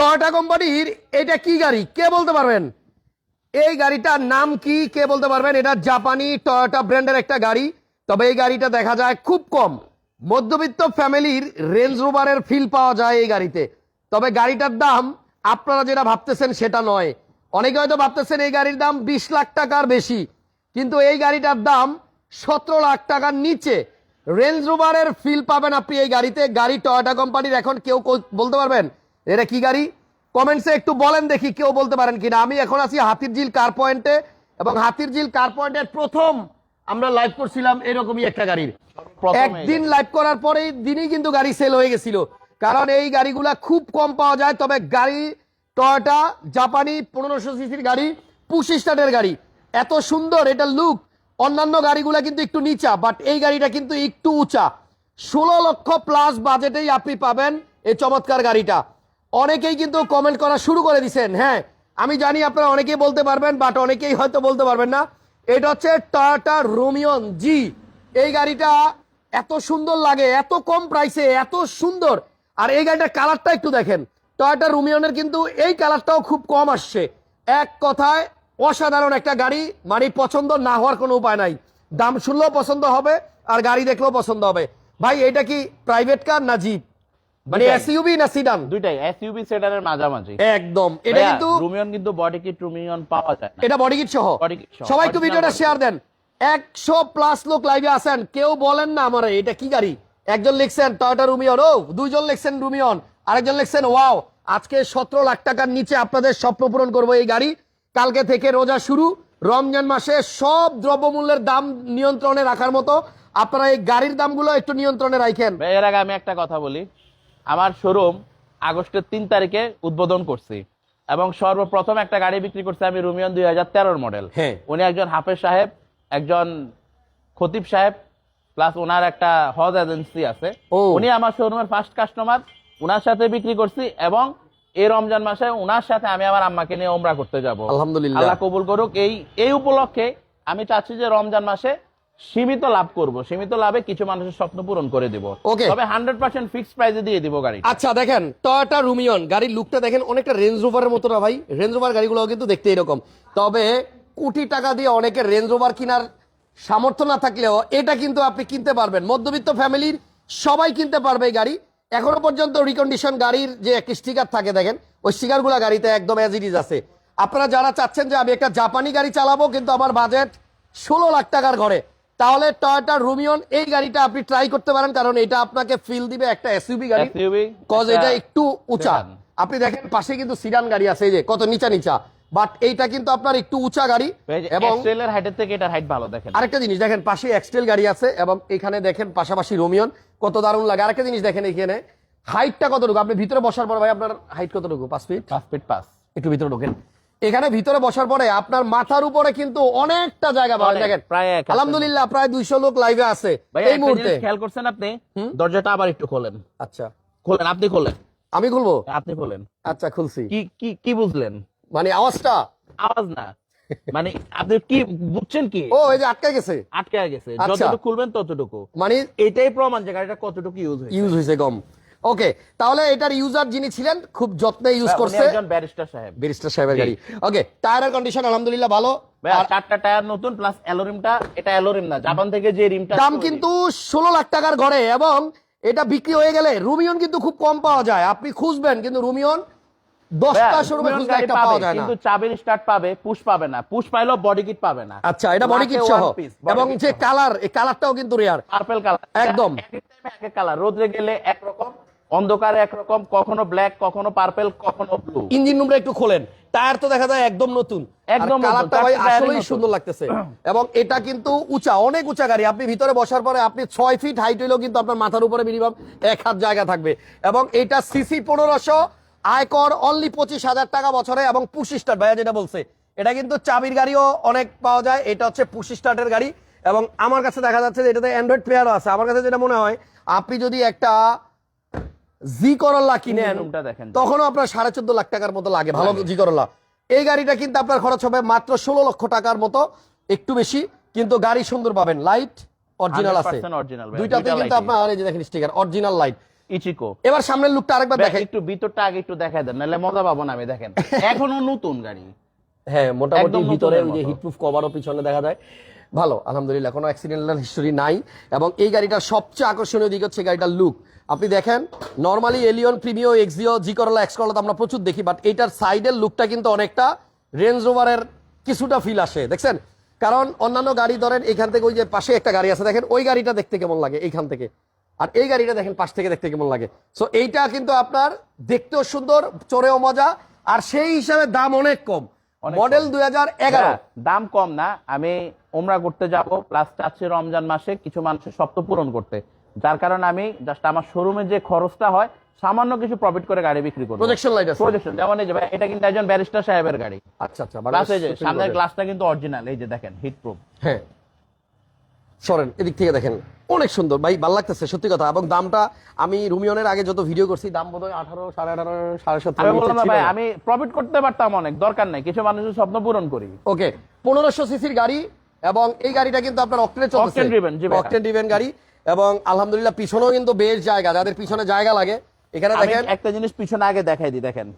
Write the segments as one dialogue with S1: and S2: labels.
S1: Toyota কোম্পানির এটা কি গাড়ি? কে বলতে পারবেন? এই গাড়িটার নাম কি? কে বলতে পারবেন? এটা জাপানি টয়োটা ব্র্যান্ডের একটা গাড়ি। তবে এই গাড়িটা দেখা যায় খুব কম। মধ্যবিত্ত ফ্যামিলির রেঞ্জ রোভারের ফিল পাওয়া যায় এই গাড়িতে। তবে গাড়িটার দাম, আপনারা যেটা ভাবতেছেন সেটা নয়। অনেকে হয়তো ভাবতেছেন এই গাড়ির দাম বিশ লাখ টাকার বেশি। কিন্তু এই গাড়িটার দাম সতেরো লাখ টাকার নিচে। রেঞ্জ রোভারের ফিল পাবেন আপনি এই গাড়িতে। গাড়ি টয়োটা কোম্পানির এখন কেউ বলতে পারবেন? এটা কি গাড়ি? কমেন্টসে একটু বলেন দেখি কেউ বলতে পারেন কিনা। আমি এখন আছি হাতির ঝিল কার পয়েন্টে এবং হাতির ঝিল কার পয়েন্টের প্রথম আমরা লাইভ করছিলাম এরকমই একটা গাড়ির। একদিন লাইভ করার পরেই দিনই কিন্তু গাড়ি সেল হয়ে গেছিল। কারণ এই গাড়িগুলা খুব কম পাওয়া যায় তবে গাড়ি টয়টা জাপানি পনেরোশো সিসির গাড়ি পুশ স্টার্টের গাড়ি। এত সুন্দর এটা লুক অন্যান্য গাড়িগুলা কিন্তু একটু নিচা বাট এই গাড়িটা কিন্তু একটু উঁচা। ষোলো লক্ষ প্লাস বাজেটেই আপনি পাবেন এই চমৎকার গাড়িটা। অনেকেই কিন্তু কমেন্ট করা শুরু করে দিছেন হ্যাঁ। আমি জানি আপনারা অনেকেই বলতে পারবেন বাট অনেকেই হয়তো বলতে পারবেন না। এটা হচ্ছে টয়োটা রোমিয়ন জি এই গাড়িটা এত সুন্দর লাগে, এত কম প্রাইসে এত সুন্দর। আর এই গাড়িটার কালারটা একটু দেখেন। টয়োটা রুমিয়নের কিন্তু এই কালারটাও খুব কম আসছে। এক কথায় অসাধারণ একটা গাড়ি মানে পছন্দ না হওয়ার কোনো উপায় নাই। দাম শুনলেও পছন্দ হবে, আর গাড়ি দেখলেও পছন্দ হবে। ভাই, এটা কি প্রাইভেট কার না জিপ মানে। এসইউবি না সিডান
S2: দুইটাই এসইউভি সেডারের মাঝামাঝি।
S1: একদম। এটা কিন্তু
S2: রুমিয়ন কিন্তু বডি কিট রুমিয়ন পাওয়া যায়
S1: এটা বডি কিট সহ। সবাই একটু ভিডিওটা শেয়ার দেন। একশো প্লাস লোক লাইভে আসেন কেউ বলেন না আমার এটা কি গাড়ি? একজন লিখছেন টয়োটা রুমিয়ন ও দুইজন লিখছেন রুমিয়ন আরেকজন লিখছেন ওয়াও আজকে সতেরো লাখ টাকার নিচে আপনাদের স্বপ্ন পূরণ করব এই গাড়ি। কালকে থেকে রোজা শুরু। রমজান মাসে সব দ্রব্যমূল্যের দাম নিয়ন্ত্রণে রাখার মতো। আপনারা এই গাড়ির দামগুলো একটু নিয়ন্ত্রণে রাখেন।
S2: এর আগে আমি একটা কথা বলি। আমার শোরুম আগস্টের তিন তারিখে উদ্বোধন করছি। এবং সর্বপ্রথম একটা গাড়ি বিক্রি করছি আমি রুমিয়ন দুই হাজার তেরোর মডেল
S1: হ্যাঁ।
S2: উনি একজন হাফেজ সাহেব একজন খতিব সাহেব প্লাস ওনার একটা হজ এজেন্সি আছে। উনি আমার শোরুমের ফার্স্ট কাস্টমার ওনার সাথে বিক্রি করছি এবং এই রমজান মাসে ওনার সাথে আমি আমার আম্মাকে নিয়ে ওমরা করতে যাব।
S1: আলহামদুলিল্লাহ।
S2: আল্লাহ কবুল করুক। এই এই উপলক্ষে আমি চাচ্ছি যে রমজান মাসে সীমিত লাভ করব। সীমিত লাভে কিছু মানুষের স্বপ্ন পূরণ করে দিব।
S1: ওকে
S2: তবে হান্ড্রেড পার্সেন্ট ফিক্সড প্রাইসে দিয়ে দিব গাড়ি
S1: আচ্ছা দেখেন টয়োটা রুমিয়ন গাড়ির লুকটা দেখেন অনেকটা রেঞ্জ রোভারের মতো না ভাই? রেঞ্জ রোভার গাড়িগুলো কিন্তু দেখতে এরকম। তবে কোটি টাকা দিয়ে অনেকের রেঞ্জ রোভার কেনার সামর্থ্য না থাকলেও এটা কিন্তু আপনি কিনতে পারবেন। মধ্যবিত্ত ফ্যামিলির সবাই কিনতে পারবে এই গাড়ি। এখনও পর্যন্ত রিকন্ডিশন গাড়ির যে একটি স্টিকার থাকে দেখেন ওই স্টিকারগুলো গাড়িতে একদম অ্যাজ ইট ইজ আছে। আপনারা যারা চাচ্ছেন যে আমি একটা জাপানি গাড়ি চালাবো কিন্তু আমার বাজেট ষোলো লাখ টাকার ঘরে তাহলে টয়োটা রুমিয়ন এই গাড়িটা আপনি ট্রাই করতে পারেন কারণ এটা আপনাকে ফিল দিবে একটা এসইউবি গাড়ি। কজ এটা একটু উঁচা। আপনি দেখেন পাশে কিন্তু সিডান গাড়ি আছে এই যে কত নিচা নিচা। বাট এইটা কিন্তু আপনার একটু উঁচা গাড়ি এবং
S2: এক্সেলের হাইটের থেকে এটার হাইট ভালো দেখেন।
S1: আরেকটা জিনিস দেখেন পাশে এক্সটেল গাড়ি আছে এবং এখানে দেখেন পাশাপাশি রোমিয়ন কত দারুণ লাগে। আরেকটা জিনিস দেখেন এখানে হাইটটা কতটুকু? আপনি ভিতরে বসার পর ভাই আপনার হাইট কতটুকু? পাঁচ ফিট
S2: পাঁচ ফিট পাস
S1: একটু ভিতরে ঢোকেন। এখানে ভিতরে বসার পরে আপনার মাথার উপরে কিন্তু অনেকটা জায়গা পাবেন
S2: অনেক,
S1: দেখেন
S2: প্রায়
S1: আলহামদুলিল্লাহ প্রায় দুইশো লোক লাইভে আছে। এই মুহূর্তে।
S2: খেয়াল করছেন আপনি? দরজাটা আবার একটু খোলেন।
S1: আচ্ছা।
S2: খোলেন আপনি খোলেন।
S1: আমি খুলবো?
S2: আপনি খোলেন।
S1: আচ্ছা খুলছি।
S2: কি কি কি বুঝলেন?
S1: মানে আওয়াজটা?
S2: আওয়াজ না। মানে আপনি কি বুঝছেন কি?
S1: ও এই যে আটকে গেছে।
S2: আটকে গেছে।
S1: আচ্ছা।
S2: যতটুকু খুলবেন ততটুকু।
S1: মানে
S2: এটাই প্রমাণ যে গাড়িটা কতটুকু ইউজ হয়েছে।
S1: ইউজ হয়েছে কম ওকে তাহলে এটার ইউজার যিনি ছিলেন খুব যত্নে ইউজ করছে।
S2: একজন ব্যারিস্টার সাহেব।
S1: ব্যারিস্টার সাহেবের গাড়ি। ওকে টায়ারের কন্ডিশন আলহামদুলিল্লাহ ভালো। আর
S2: চারটা টায়ার নতুন প্লাস অ্যালোরিমটা এটা অ্যালোরিম না জাপান থেকে যে রিমটা
S1: দাম কিন্তু ষোলো লাখ টাকার ঘরে এবং এটা বিক্রি হয়ে গেলে রুমিয়ন কিন্তু খুব কম পাওয়া যায়। আপনি খুঁজবেন কিন্তু রুমিয়ন দশটা শোরুমে খুঁজলে একটা পাওয়া যায় না।
S2: কিন্তু চাবির স্টার্ট পাবে পুশ পাবে না। পুশ পাইলেও বডি কিট পাবে না।
S1: আচ্ছা এটা বডি কিট সহ। এবং যে কালার এই কালারটাও কিন্তু রেয়ার
S2: পার্পল কালার
S1: একদম।
S2: এক এক কালার রোদে গেলে একরকম। অন্ধকারে একরকম কখনো ব্ল্যাক কখনো পার্পেল কখনো ব্লু
S1: ইঞ্জিন রুমটা একটু খোলেন টায়ার তো দেখা যায় একদম নতুন।
S2: একদম
S1: কালারটা ভাই আসলেই সুন্দর লাগতেছে। এবং এটা কিন্তু উঁচা অনেক উঁচা গাড়ি। আপনি ভিতরে বসার পরে আপনি ছয় ফিট হাইট হইলেও কিন্তু আপনার মাথার উপরে মিনিমাম এক হাত জায়গা থাকবে। এবং এটা সিসি পনেরোশো আয়কর অনলি পঁচিশ হাজার টাকা বছরে এবং পুশ স্টার্ট ভাইয়া যেটা বলছে। এটা কিন্তু চাবির গাড়িও অনেক পাওয়া যায়। এটা হচ্ছে পুশ স্টার্টের গাড়ি। এবং আমার কাছে দেখা যাচ্ছে যে এটাতে অ্যান্ড্রয়েড প্লেয়ারও আছে। আমার কাছে যেটা মনে হয় আপনি যদি একটা জি করল্লা কিনেন তখনও আপনার সাড়ে চোদ্দ লাখ টাকার মতো লাগে ভালো জি করল্লা এই গাড়িটা কিন্তু আপনার খরচ হবে মাত্র ষোলো লক্ষ টাকার মতো একটু বেশি কিন্তু গাড়ি সুন্দর পাবেন। লাইট অরিজিনাল আছে।
S2: 100% original ভাই,
S1: দুইটাতে কিন্তু আপনার এই যে দেখেন স্টিকার অরিজিনাল লাইট
S2: ইচিকো
S1: এবার সামনের লুকটা আরেকবার দেখাই
S2: একটু ভিতরটা আগে একটু দেখাই দেন নাহলে মজা পাবো না আমি দেখেন। এখনও নতুন গাড়ি।
S1: হ্যাঁ মোটামুটি ভিতরে ওই যে। হিটপ্রুফ কভারও পিছনে দেখা যায়। ভালো, আলহামদুলিল্লাহ, কোনো অ্যাক্সিডেন্টাল হিস্টোরি নাই। এবং এই গাড়িটার সবচেয়ে আকর্ষণীয় দিক হচ্ছে গাড়িটার লুক আপনি দেখেন normally Allion Premio Axio G Corolla X Corolla আমরা প্রচুর দেখি বাট এইটার সাইডের লুকটা কিন্তু অনেকটা রেঞ্জ রোভারের কিছুটা ফিল আসে, দেখছেন? কারণ অন্যান্য গাড়ি ধরেন, এখান থেকে ওই যে পাশে একটা গাড়ি আছে, দেখেন, ওই গাড়িটা দেখতে কেমন লাগে এইখান থেকে। আর এই গাড়িটা দেখেন, পাশ থেকে দেখতে কেমন লাগে। সো এইটা কিন্তু আপনার দেখতেও সুন্দর, চড়েও মজা, আর সেই হিসাবে দাম অনেক কম। মডেল দুই
S2: হ্যাঁ, দাম কম না। আমি ওমরা করতে যাব প্লাস চাচ্ছি রমজান মাসে কিছু মানুষের স্বপ্ন পূরণ করতে। যার কারণে আমি জাস্ট আমার শোরুমে যে খরচটা হয় সামান্য কিছু প্রফিট করে গাড়ি বিক্রি করব।
S1: প্রজেকশন লাইট আছে।
S2: প্রজেকশন যেমন এই যে ভাই, এটা কিন্তু একজন ব্যারিস্টার সাহেবের গাড়ি।
S1: আচ্ছা আচ্ছা মানে
S2: সামনের গ্লাসটা কিন্তু অরিজিনাল এই যে দেখেন হিট প্রুফ
S1: হ্যাঁ। সরেন এদিক থেকে দেখেন। অনেক সুন্দর। ভাই ভালো লাগতেছে সত্যি কথা। এবং দামটা আমি রুমিয়নের আগে যত ভিডিও করছি দাম বোধ হয় আঠারো সাড়ে আঠারো সাড়ে
S2: আমি
S1: সতেরো
S2: ভাই আমি প্রফিট করতে পারতাম অনেক দরকার নাই। কিছু মানুষের স্বপ্ন পূরণ করি।
S1: ওকে পনেরোশো সিসির গাড়ি এবং এই গাড়িটা কিন্তু আপনার অক্টেনে চলছে। অক্টেন ড্রিভেন গাড়ি এবং আলহামদুলিল্লাহ পিছনেও কিন্তু বেশ জায়গা যাদের পিছনে জায়গা লাগে। এখানে দেখেন
S2: একটা জিনিস পিছনে আগে দেখাই দিই দেখেন।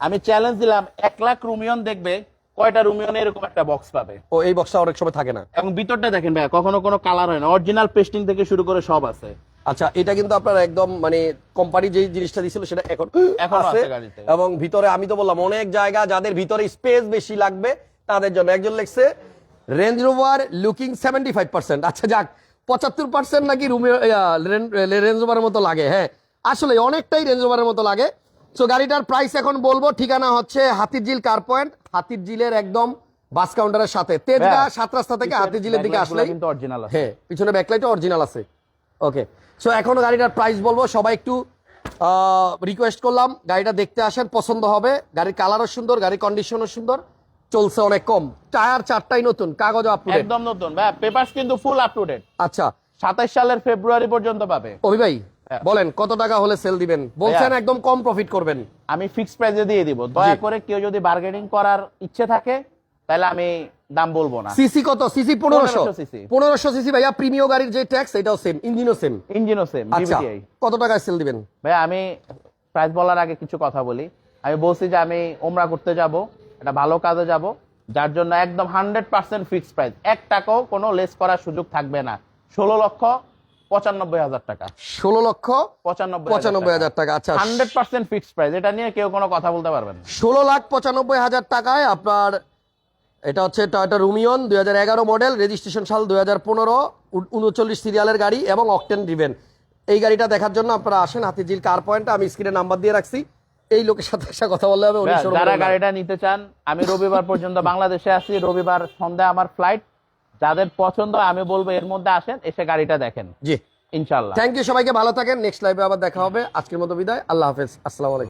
S2: আমি চ্যালেঞ্জ দিলাম এক লাখ রুমিয়ন দেখবে কয়টা রুমিয়ন এরকম একটা বক্স পাবে।
S1: ও এই বক্সটা অনেক সময় থাকে না।
S2: এবং ভিতরটা দেখেন ভাই কখনো কোনো কালার হয় না। অরিজিনাল পেস্টিং থেকে শুরু করে সব আছে।
S1: আচ্ছা এটা কিন্তু আপনার একদম মানে কোম্পানি যে জিনিসটা দিছিল সেটা এখন
S2: এখনও
S1: আছে।
S2: আছে
S1: এবং ভিতরে আমি তো বললাম অনেক জায়গা যাদের ভিতরে স্পেস বেশি লাগবে তাদের জন্য একজন লিখছে Range Rover looking seventy five percent আচ্ছা যাক পঁচাত্তর পার্সেন্ট নাকি রুমে রেঞ্জ রোভারের মতো লাগে হ্যাঁ। আসলে অনেকটাই রেঞ্জ রোভারের মতো লাগে। সো গাড়িটার প্রাইস এখন বলব ঠিকানা হচ্ছে হাতিরঝিল কার পয়েন্ট হাতিরঝিলের একদম বাস কাউন্টারের সাথে। তেজগাঁ। সাত রাস্তা থেকে হাতিরঝিলের দিকে আসলে
S2: কিন্তু অরিজিনাল আছে।
S1: হ্যাঁ পিছনে ব্যাকলাইটও অরিজিনাল আছে। ওকে সো এখন গাড়িটার প্রাইস বলব সবাই একটু রিকোয়েস্ট করলাম গাড়িটা দেখতে আসেন পছন্দ হবে। গাড়ির কালারও সুন্দর গাড়ির কন্ডিশনও সুন্দর চলছে অনেক কম। টায়ার চারটাই নতুন কাগজ আপডেট
S2: একদম নতুন। ভাই পেপারস কিন্তু ফুল আপ টু ডেট
S1: আচ্ছা।
S2: সাতাইশ সালের ফেব্রুয়ারি পর্যন্ত পাবে।
S1: অভি ভাই। বলেন কত টাকা হলে সেল দিবেন? বলছেন। একদম কম প্রফিট করবেন।
S2: আমি ফিক্স প্রাইসে দিয়ে দিব। দয়া করে কেউ যদি বার্গেনিং করার ইচ্ছে থাকে তাহলে আমি দাম বলব না।
S1: সিসি কত? সিসি পনেরোশো।
S2: 1500 cc
S1: পনেরোশো সিসি ভাইয়া প্রিমিয় গাড়ির যে ট্যাক্স এটাও সেম ইঞ্জিনও সেম
S2: ইঞ্জিনও সেম
S1: আচ্ছা কত টাকায় সেল দিবেন?
S2: ভাই আমি প্রাইস বলার আগে কিছু কথা বলি। আমি বলছি যে আমি ওমরা করতে যাব একটা ভালো কাজে যাব যার জন্য একদম হান্ড্রেড পার্সেন্ট ফিক্সড প্রাইস এক টাকাও কোনো লেস করার সুযোগ থাকবে না। ষোলো লক্ষ পঁচানব্বই হাজার টাকা।
S1: ষোলো লক্ষ
S2: পঁচানব্বই
S1: পঁচানব্বই হাজার টাকা আচ্ছা
S2: হান্ড্রেড পার্সেন্ট ফিক্সড প্রাইস। এটা নিয়ে কেউ কোনো কথা বলতে পারবেন না।
S1: ষোলো লাখ পঁচানব্বই হাজার টাকায় আপনার এটা হচ্ছে টয়টা রুমিয়ন দুই হাজার এগারো মডেল রেজিস্ট্রেশন সাল দুই হাজার পনেরো উনচল্লিশ সিরিয়ালের গাড়ি এবং অকটেন ডিভেন এই গাড়িটা দেখার জন্য আপনারা আসেন হাতিঝিল কার পয়েন্টে আমি স্ক্রিনে নাম্বার দিয়ে রাখছি। এই লোকের সাথে এসে কথা বললে হবে
S2: যারা গাড়িটা নিতে চান আমি রবিবার পর্যন্ত বাংলাদেশে আছি। রবিবার সন্ধ্যায় আমার ফ্লাইট যাদের পছন্দ আমি বলব এর মধ্যে আসেন এসে গাড়িটা দেখেন।
S1: জি।
S2: ইনশাল্লাহ
S1: থ্যাংক ইউ সবাইকে ভালো থাকেন নেক্সট লাইভে আবার দেখা হবে। আজকের মতো বিদায় আল্লাহ হাফেজ আসসালামু আলাইকুম।